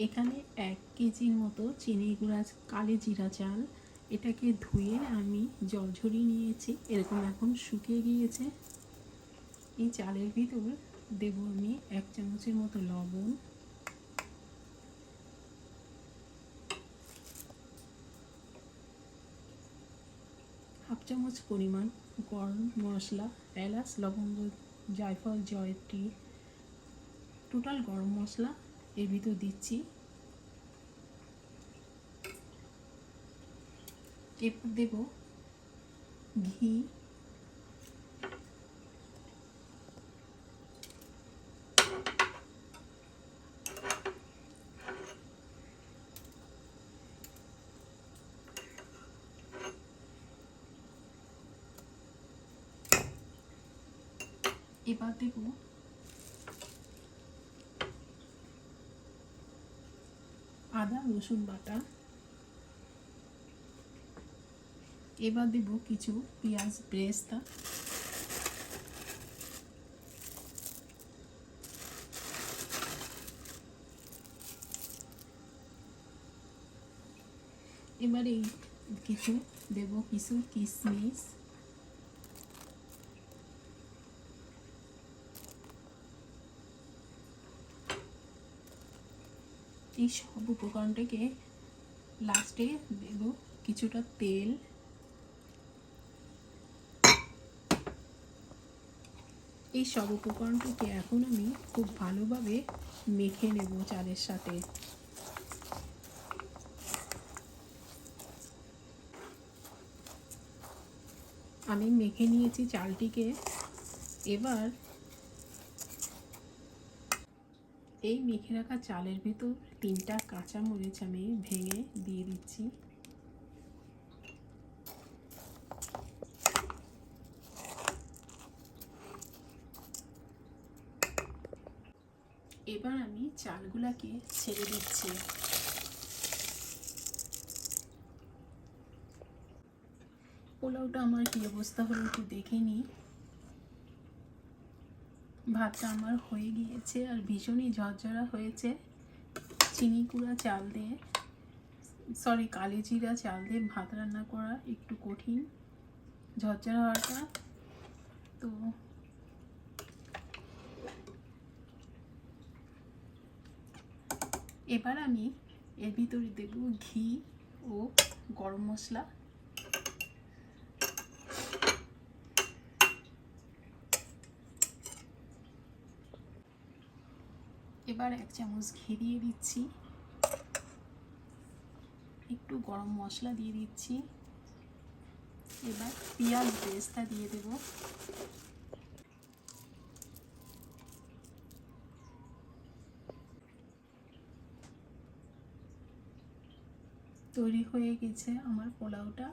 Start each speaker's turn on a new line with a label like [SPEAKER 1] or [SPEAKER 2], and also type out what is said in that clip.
[SPEAKER 1] এখানে এক কেজির মতো চিনি গুঁড়া, কালি জিরা চাল, এটাকে ধুয়ে আমি জল ঝরিয়ে নিয়েছি। এরকম এখন শুকিয়ে গিয়েছে। এই চালের ভিতর দেবো আমি এক চামচের মতো লবণ। হাফ চামচ পরিমাণ গরম মশলা, এলাচ, লবঙ্গ, জায়ফল, জয়ত্রী। টোটাল গরম মশলা এর ভিতর দিচ্ছি। এরপর দেব ঘি। এবার দেব আদা রসুন বাটা। এবার দেব কিছু পেঁয়াজ ব্রেস্তা। এবারে কিছু দেব কিছু কিশমিশ এই সব উপকরণটাকে লাস্টে দেব কিছুটা তেল। এই সব উপকরণটাকে এখন আমি খুব ভালোভাবে মেখে নেব চালের সাথে। আমি মেখে নিয়েছি চালটিকে। এবার এই মেখে রাখা চালের ভিতর তিনটা কাঁচা মরিচ আমি ভেঙে দিয়ে দিচ্ছি। এবার আমি চালগুলাকে ছেড়ে দিচ্ছি। পোলাওটা আমার কি অবস্থা হলো একটু দেখে নিই। ভাতটা আমার হয়ে গিয়েছে আর ভীষণই ঝরঝরা হয়েছে। চিনি কুড়া চাল দিয়ে সরি কালি জিরা চাল দিয়ে ভাত রান্না করা একটু কঠিন। ঝরঝরা হওয়াটা তো এবার আমি এর ভিতরে দেব ঘি ও গরম মশলা। এবার এক চামচ ঘি দিয়ে দিচ্ছি। একটু গরম মশলা দিয়ে দিচ্ছি। এবার পেঁয়াজ বেস্তা দিয়ে দেব। তৈরি হয়ে গেছে আমার পোলাওটা।